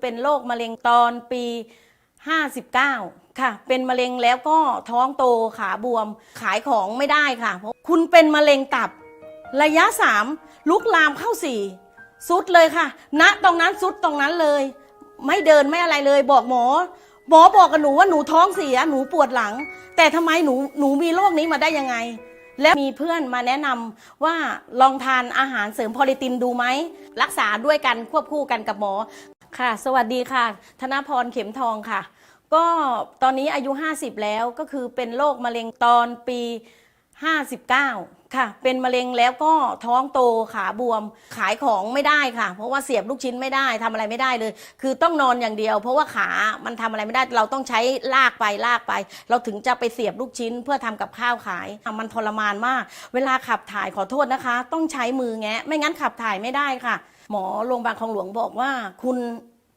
เป็นโรคมะเร็งตอนปี 59 ค่ะ เป็นมะเร็งแล้วก็ท้องโตขาบวมขายของไม่ได้ค่ะเพราะคุณเป็นมะเร็งตับ ระยะ 3 ลุกลามเข้า 4 สุดเลยค่ะณตรงนั้นสุดตรงนั้นเลย ไม่เดินไม่อะไรเลยบอกหมอ หมอบอกกับหนูว่าหนูท้องเสียหนูปวดหลัง แต่ทำไมหนูหนูมีโรคนี้มาได้ยังไงและมีเพื่อนมาแนะนำว่าลองทานอาหารเสริมพอลิตินดูไหม รักษาด้วยกันควบคู่กันกับหมอ ค่ะ สวัสดีค่ะ ธนพรเข็มทองค่ะ ก็ตอนนี้อายุ 50 แล้วก็คือเป็นโรคมะเร็งตอนปี 59 ค่ะ เป็นมะเร็งแล้วก็ท้องโตขาบวมขายของไม่ได้ค่ะ เพราะว่าเสียบลูกชิ้นไม่ได้ทำอะไรไม่ได้เลย คือต้องนอนอย่างเดียว เพราะว่าขามันทำอะไรไม่ได้เราต้องใช้ลากไปลากไป เราถึงจะไปเสียบลูกชิ้นเพื่อทำกับข้าวขายอะมันทรมานมาก เวลาขับถ่ายขอโทษนะคะ ต้องใช้มือแงะไม่งั้นขับถ่ายไม่ได้ค่ะ หมอโรงพยาบาลคลองหลวงบอกว่า คุณ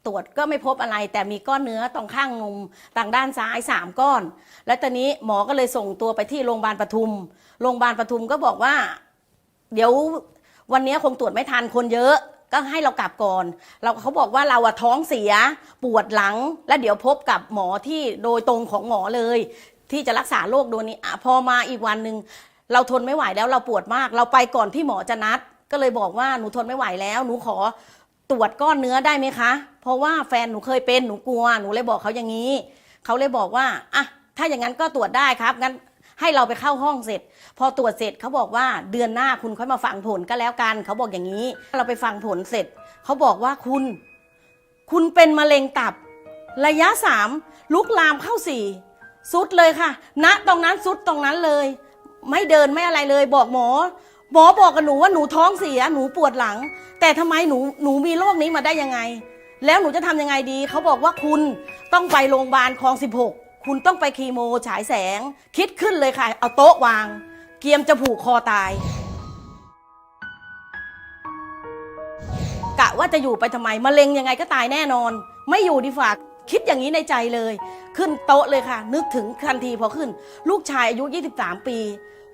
ตรวจก็ไม่พบอะไร แต่มีก้อนเนื้อตรงข้างนมทางด้านซ้ายสามก้อน แล้วตอนนี้หมอก็เลยส่งตัวไปที่โรงพยาบาลปทุม โรงพยาบาลปทุมก็บอกว่า เดี๋ยววันนี้คงตรวจไม่ทันคนเยอะก็ให้เรากลับก่อน เราเขาบอกว่าเราอะท้องเสียปวดหลัง แล้วเดี๋ยวพบกับหมอที่โดยตรงของหมอเลย ที่จะรักษาโรคโดนี้อพอมาอีกวันหนึ่งเราทนไม่ไหวแล้วเราปวดมาก เราไปก่อนที่หมอจะนัด ก็เลยบอกว่าหนูทนไม่ไหวแล้ว หนูขอตรวจก้อนเนื้อได้ไหมคะ เพราะว่าแฟนหนูเคยเป็นหนูกลัว หนูเลยบอกเขาอย่างนี้ เขาเลยบอกว่าอะถ้าอย่างนั้นก็ตรวจได้ครับงั้นให้เราไปเข้าห้องเสร็จ พอตรวจเสร็จเขาบอกว่าเดือนหน้าคุณค่อยมาฟังผลก็แล้วกัน เขาบอกอย่างนี้ เราไปฟังผลเสร็จ เขาบอกว่าคุณ คุณเป็นมะเร็งตับ ระยะสามลุกลามเข้าสี่สุดเลยค่ะณตรงนั้นสุดตรงนั้นเลย ไม่เดินไม่อะไรเลย บอกหมอ หมอบอกกับหนูว่าหนูท้องเสียหนูปวดหลัง แต่ทำไมหนูหนูมีโรคนี้มาได้ยังไง แล้วหนูจะทำยังไงดี เขาบอกว่าคุณต้องไปโรงพยาบาลคลอง 16 คุณต้องไปคีโมฉายแสง คิดขึ้นเลยค่ะ เอาโต๊ะวาง เกียมจะผูกคอตายกะว่าจะอยู่ไปทำไมมะเร็งยังไงก็ตายแน่นอน ไม่อยู่ดีฝากคิดอย่างนี้ในใจเลย ขึ้นโต๊ะเลยค่ะ นึกถึงทันทีพอขึ้น ลูกชายอายุ 23 ปี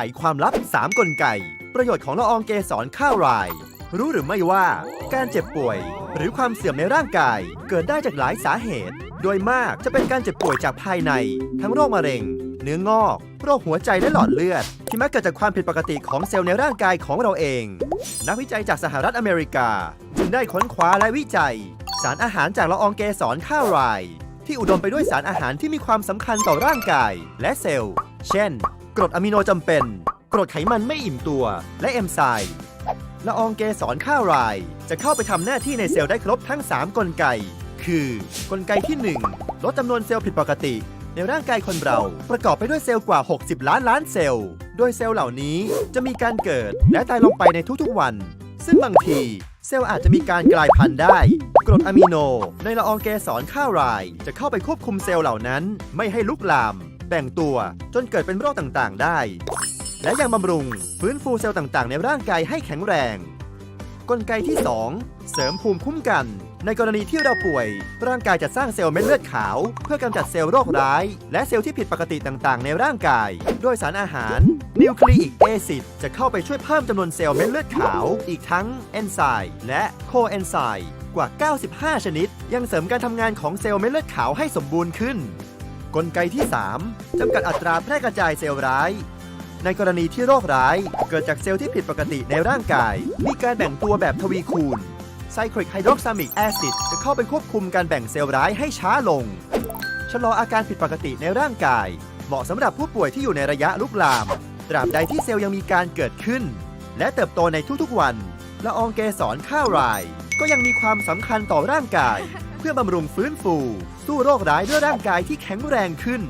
ไขความลับ 3 กลไก ประโยชน์ของละอองเกสรข้าวราย รู้หรือไม่ว่า การเจ็บป่วย หรือความเสื่อมในร่างกาย เกิดได้จากหลายสาเหตุ โดยมากจะเป็นการเจ็บป่วยจากภายใน ทั้งโรคมะเร็ง เนื้องอก โรคหัวใจและหลอดเลือด ที่มักเกิดจากความผิดปกติของเซลล์ในร่างกายของเราเอง นักวิจัยจากสหรัฐอเมริกา จึงได้ค้นคว้าและวิจัย สารอาหารจากละอองเกสรข้าวราย ที่อุดมไปด้วยสารอาหารที่มีความสำคัญต่อร่างกาย และเซลล์ เช่น กรดอะมิโนจำเป็น กรดไขมันไม่อิ่มตัว และเอนไซม์ละอองเกสรข้าวราย จะเข้าไปทำหน้าที่ในเซลล์ได้ครบทั้ง 3 กลไก คือ กลไกที่ 1 ลดจำนวนเซลล์ผิดปกติ ในร่างกายคนเราประกอบไปด้วยเซลล์กว่า 60 ล้านล้านเซลล์ โดยเซลล์เหล่านี้จะมีการเกิดและตายลงไปในทุกๆวัน ซึ่งบางทีเซลล์อาจจะมีการกลายพันธุ์ได้ กรดอะมิโน ในละอองเกสรข้าวราย จะเข้าไปควบคุมเซลล์เหล่านั้น ไม่ให้ลุกลาม แบ่งตัวจนเกิดเป็นโรคต่างๆ ได้ และยังบำรุงฟื้นฟูเซลล์ต่างๆ ในร่างกายให้แข็งแรง กลไกที่ 2 เสริมภูมิคุ้มกัน ในกรณีที่เราป่วย ร่างกายจะสร้างเซลล์เม็ดเลือดขาว เพื่อกำจัดเซลล์โรคร้าย และเซลล์ที่ผิดปกติต่างๆ ในร่างกาย โดยสารอาหารนิวคลีอิกแอซิดจะเข้าไปช่วยเพิ่มจำนวนเซลล์เม็ดเลือดขาว อีกทั้งเอนไซม์และโคเอนไซม์กว่า 95 ชนิด ยังเสริมการทำงานของเซลล์เม็ดเลือดขาวให้สมบูรณ์ขึ้น กลไกที่ 3 จำกัดอัตราแพร่กระจายเซลล์ร้าย ในกรณีที่โรคร้ายเกิดจากเซลล์ที่ผิดปกติในร่างกาย มีการแบ่งตัวแบบทวีคูณไซคลิกไฮดรอกซามิกแอซิดจะเข้าไปควบคุมการแบ่งเซลล์ร้ายให้ช้าลง ชะลออาการผิดปกติในร่างกาย เหมาะสำหรับผู้ป่วยที่อยู่ในระยะลุกลาม ตราบใดที่เซลล์ยังมีการเกิดขึ้น และเติบโตในทุกๆวันละอองเกสรข้าวราย ก็ยังมีความสำคัญต่อร่างกาย เพื่อบำรุงฟื้นฟู สู้โรคร้ายด้วยร่างกายที่แข็งแรงขึ้น